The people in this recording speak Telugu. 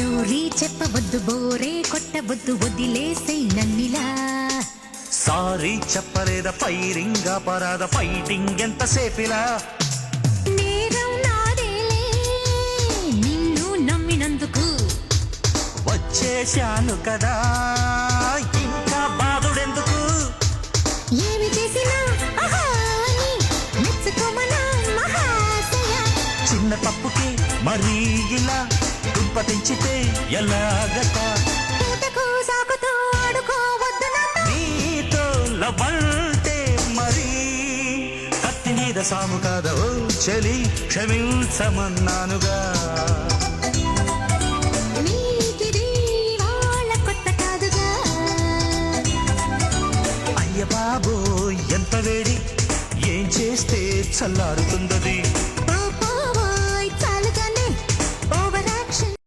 స్టోరీ చెప్పవద్దు బోరే కొట్టవద్దు వదిలేసే నన్నిలా. సారీ చెప్పలేద ఫైరింగ్ అపరాధ ఫైటింగ్ ఎంత సేపిలా? నేరం నాదేలే నిన్ను నమ్మినందుకు. వచ్చేశాను కదా ఇంకా బాధుడెందుకు? ఏమి చేసినా ఆహా అని మెచ్చుకోమనా మహాశయ? చిన్న తప్పుకి మరీ ఇలా ఉత్పతించితే ఎలాగట నీతో లవంటే మరి కత్తి మీద సాము కాదో చెలి క్షమించమన్నానుగా. అయ్య బాబో ఎంత వేడి. ఏం చేస్తే చల్లారుతుందది?